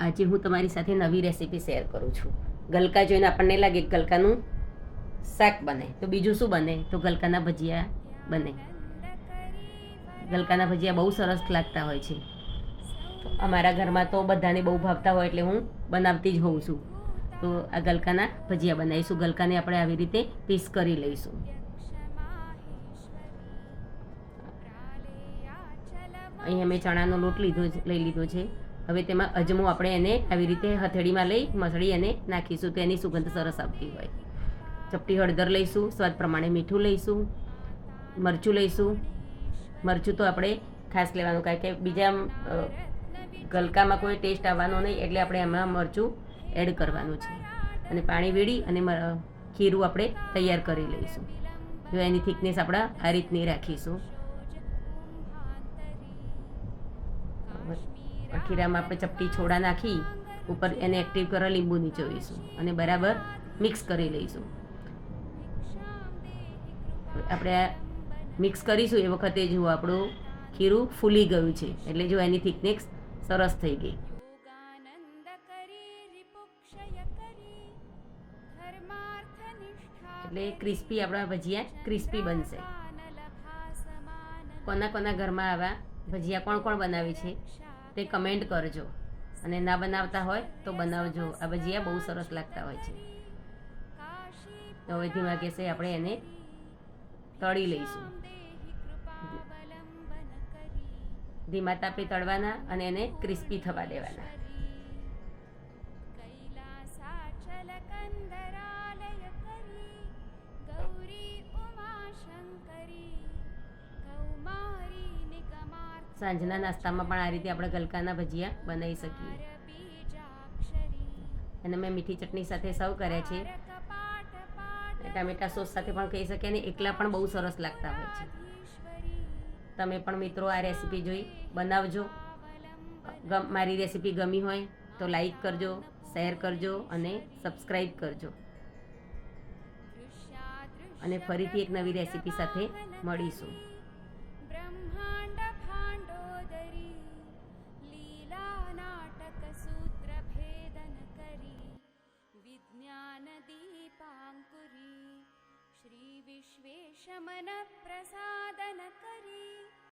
આજે હું તમારી સાથે નવી રેસીપી શેર કરું છું. ગલકા જોઈને આપણને લાગે ગલકાનું શાક બને. તો બીજું શું બને? તો ગલકાના ભજીયા બને. ગલકાના ભજીયા બહુ સરસ લાગતા હોય છે. અમારા ઘરમાં તો બધાને બહુ ભાવતા હોય એટલે હું બનાવતી જ હોઉં છું. તો આ ગલકાના ભજીયા બનાવીશું. ગલકાને આપણે આવી રીતે પીસ કરી લઈશું. અહીં અમે ચણાનો લોટ લીધો લઈ લીધો છે. હવે તેમાં અજમો આપણે એને આવી રીતે હથેળીમાં લઈ, મસળી અને નાખીશું. તો એની સુગંધ સરસ આવતી હોય. ચપટી હળદર લઈશું, સ્વાદ પ્રમાણે મીઠું લઈશું, મરચું લઈશું. મરચું તો આપણે ખાસ લેવાનું, કારણ કે બીજા ગલકામાં કોઈ ટેસ્ટ આવવાનો નહીં, એટલે આપણે એમાં મરચું એડ કરવાનું છે. અને પાણી વેડી અને ખીરું આપણે તૈયાર કરી લઈશું. જો એની થિકનેસ આપણે આ રીતની રાખીશું. ખીરામાં આપણે ચપટી છોડા નાખી, ઉપર એને એક્ટિવ કરવા લીંબુ નીચોવીશું અને બરાબર મિક્સ કરી લઈશું. આપણે મિક્સ કરીશું, એ વખતે જો આપણું ખીરું ફૂલી ગયું છે. એટલે જો એની થિકનેસ સરસ થઈ ગઈ. એટલે ક્રિસ્પી આપણા ભજીયા ક્રિસ્પી બનશે. કોના કોના ઘરમાં આવા ભજીયા કોણ કોણ બનાવે છે? તે કમેન્ટ કરજો. અને ના બનાવતા હોય તો બનાવજો. આ ભજીયા બહુ સરસ લાગતા હોય છે. તો હવે ધીમા ગેસે આપણે એને તળી લઈશું. ધીમા તાપે તળવાના અને એને ક્રિસ્પી થવા દેવાના. સાંજના નાસ્તામાં પણ આ રીતે આપણે ગલકાના ભજીયા બનાવી શકીએ. અને મેં મીઠી ચટણી સાથે સર્વ કર્યા છે. ટામેટા સોસ સાથે પણ કહી શકીએ અને એકલા પણ બહુ સરસ લાગતા હોય છે. તમે પણ મિત્રો આ રેસીપી જોઈ, બનાવજો. મારી રેસીપી ગમી હોય તો લાઈક કરજો, શેર કરજો અને સબસ્ક્રાઈબ કરજો. અને ફરીથી એક નવી રેસીપી સાથે મળીશું. विश्वे शमन